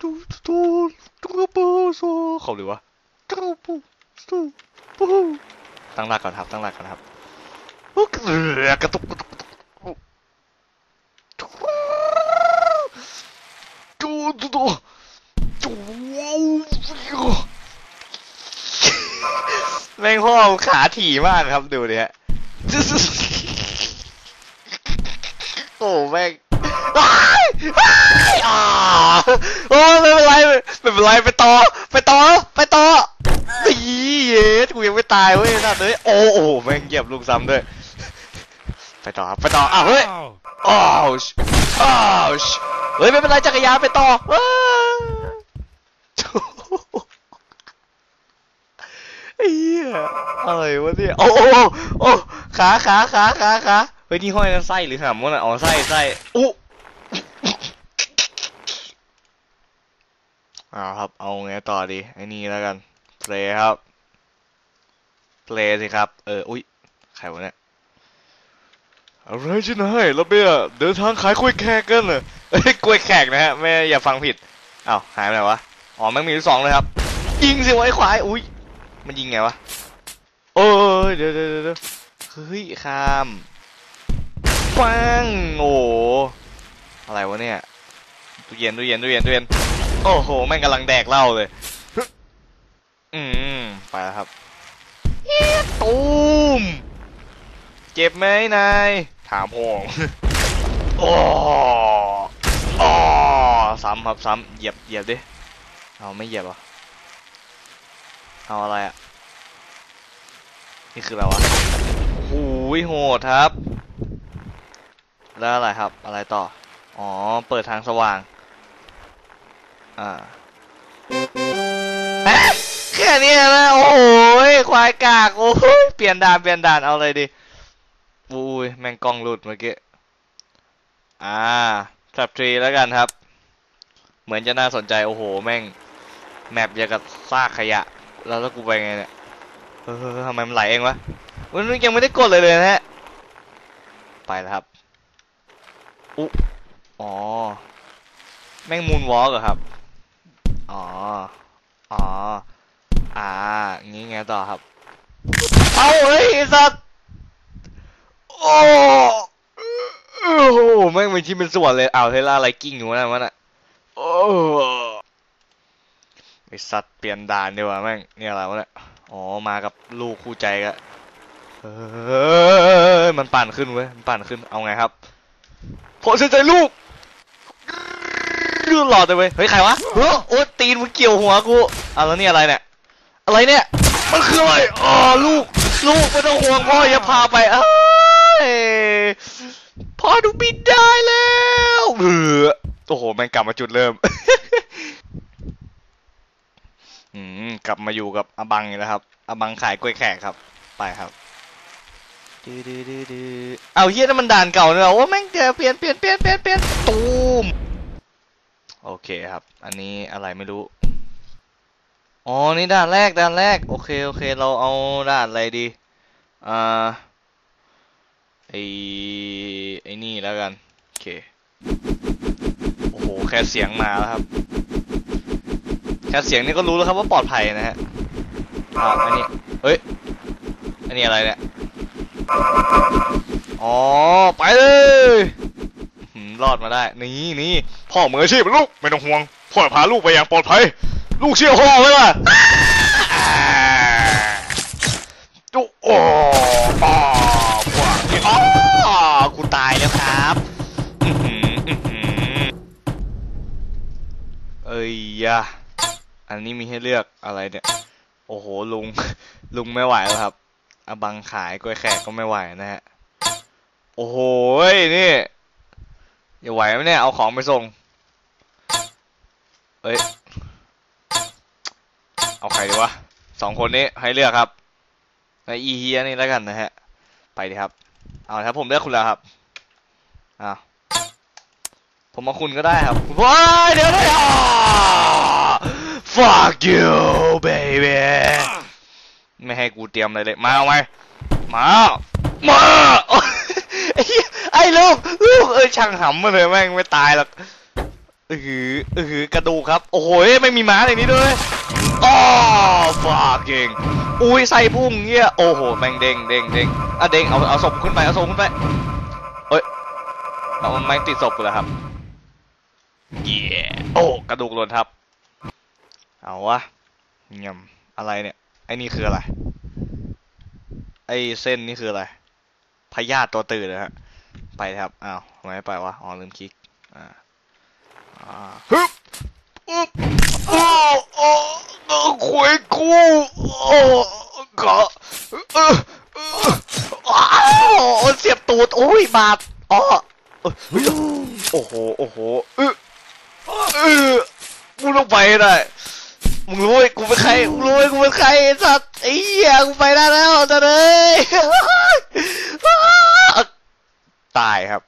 ตูตูตูปูโซเขาหรือวะตูปูตูปูตั้งหลักก่อนครับ ตั้งหลักก่อนครับโอุ๊ยกระตุกกระตุกกระตุกตูตูตูตูแม่งพ่อขาถี่มากครับดูดิฮะโอ้แม่ง โอ้ไม่เป็นไรไม่เป็นไรไปต่อ ไปต่อ ไปต่อตีเย็ดกูยังไม่ตายเว้ยนั่นเลยโอ้โอ้แม่งเหยียบลูกซ้ำด้วย ไปต่อไปต่ออ้าวเฮ้ยอ้าวชอ้าวชเฮ้ยไม่เป็นไรจักรยานไปต่อว้าวไอ้เหี้ยอะไรวะเนี่ยโอ้โอ้โอ้ขาขาขาขาขาเฮ้ยนี่ห้อยนั่นไส้หรือหำวะน่ะอ๋อไส้ไส้อู้ เอาครับ เอาไงต่อดีไอ้นี่แล้วกันเพลครับเพลสิครับ เออ อุ้ยใครวะเนี่ยอะไรชินายเราเบียเดินทางขายกล้วยแขกกันเลยเอ้ยกล้วยแขกนะฮะไม่อย่าฟังผิดอ้าวหายไปไหนวะ อ๋อแม่งมีที่สองเลยครับ ยิงสิวะไอ้ควาย อุ้ย มันยิงไงวะ โอ้ยเดี๋ยวเดี๋ยวเดี๋ยวเฮ้ยข้ามปังโอ้อะไรวะเนี่ยตู้เย็นตู้เย็นตู้เย็นตู้เย็น โอ้โหแม่งกำลังแดกเหล้าเลย อืมไปแล้วครับตูมเจ็บไหมนาย ถามพงโอ้โอ้ซ้ำครับซ้ำเหยียบเหยียบดิ เอาไม่เหยียบเหรอเอาอะไรอะ นี่คืออะไรวะโอ้ยโหดครับ แล้วอะไรครับ อะไรต่อ อ๋อ เปิดทางสว่าง อ่าเอ๊ะแค่นี้นะโอ้โหยควายกากโอ้ยเปลี่ยนด่านเปลี่ยนด่านเอาเลยดิอุ้ยแม่งกล้องหลุดเมื่อกี้อ่าสับทรีแล้วกันครับ เหมือนจะน่าสนใจโอ้โห แม่ง แมปอย่างกับซากขยะ แล้วแล้วกูไปไงเนี่ยเออทำไมมันไหลเองวะมันยังไม่ได้กดเลยเลยนะฮะไปแล้วครับอุ๊อ๋อ แม่งมูนวอล์กเหรอครับ อ๋อ อ๋อ อ่างี้ไงต่อครับ เอาเฮ้ยสัตว์โอ้โหแม่งเป็นชิ้นเป็นส่วนเลยเอาวเทล่าไรกิ้งอยู่นั่นวะน่ะโอ้ไอสัตว์เปลี่ยนด่านดีกว่าแม่งนี่อะไรวะเนี่ยอ๋อมากับลูกคู่ใจก็เฮ้ยมันปั่นขึ้นเว้ยมันปั่นขึ้นเอาไงครับพอเสียใจลูก หลอดเลยเว้ย เฮ้ย ใครวะเฮ้ยโอ้ตีนมึงเกี่ยวหัวกูอะแล้วนี่อะไรเนี่ย อะไรเนี่ย มันคืออะไร อ๋อ ลูก ลูกไม่ต้องห่วงพ่ออย่าพาไปเอ้ยพ่อดูบินได้แล้วเออโอ้โหแม่งกลับมาจุดเริ่ม อืม กลับมาอยู่กับอบังอีกแล้วครับ อบังขายกล้วยแขกครับ ไปครับดื้อดื้อเอาเฮียนั่นมันด่านเก่าเนอะว่าแม่งเปลี่ยนเปลี่ยนเปลี่ยนเปลี่ยนเปลี่ยนตูม โอเคครับ อันนี้อะไรไม่รู้ อ๋อ นี่ด่านแรกด่านแรก โอเค โอเค เราเอาด่านอะไรดี อ่า ไอไอนี่แล้วกัน โอเค โอ้โห แค่เสียงมาแล้วครับ แค่เสียงนี่ก็รู้แล้วครับว่าปลอดภัยนะฮะอ่าอันนี้ เฮ้ย อันนี้อะไรเนี่ย อ๋อ ไปเลย รอดมาได้ นี่นี่พ่อมืออาชีพลูกไม่ต้องห่วง พ่อพาลูกไปอย่างปลอดภัย ลูกเชื่อพ่อไหมล่ะจุโอ้ป้าพวกนี้อ๋อกูตายแล้วครับอื้อหืออื้อหือเอ้ยยะอันนี้มีให้เลือกอะไรเนี่ย โอ้โหลุงลุงไม่ไหวแล้วครับอบังขายกล้วยแขกก็ไม่ไหวนะฮะ โอ้โหยนี่ อย่าไหวไหมเนี่ย เอาของไปส่งเฮ้ย เอาใครดีวะสองคนนี้ให้เลือกครับไออีเฮียนี่แล้วกันนะฮะ ไปดีครับ เอาครับผมเลือกคุณแล้วครับ อ้าว ผมเอาคุณก็ได้ครับว้ายเดี๋ยวเลยอะ fuck you baby ไม่ให้กูเตรียมอะไรเลย มาเอาไหมมา มาไอ้เหี้ย ไอ้ลูกลูกเอ้ยช่างหำมาเลยแม่งไม่ตายหรอกเออหือเออหือกระดูกครับ โอ้โหไม่มีม้าในนี้ด้วยอ๋อฟาเก่งอุ้ยใส่พุ่งเงี้ยโอ้โหแม่งเด้งเด้งเด้งอะเด้งเอาเอาศพขึ้นไปเอาศพขึ้นไปเอ้ยเอาแม่งติดศพกูแล้วครับเย่โอ้กระดูกหล่นครับเอาวะเงียอะไรเนี่ยไอ้นี่คืออะไรไอ้เส้นนี่คืออะไรพยาธิตัวตื่นนะฮะ ไปครับ อ้าวทำไมไม่ไปวะ อ๋อลืมคลิก อ่าอ่าฮึบอึ๊บโอ้โอ้โอ้คุยกูโอ้กะเอออ้าวเสียบตูดโอ้ยบาดอ๋อเอ้ยเฮ้ยโอ้โห โอ้โหเออเออมึงต้องไปได้มึงรู้ไหมกูเป็นใครมึงรู้ไหมกูเป็นใครสัตว์ไอ้เหี้ยกูไปได้แล้วจะเลย ตายครับ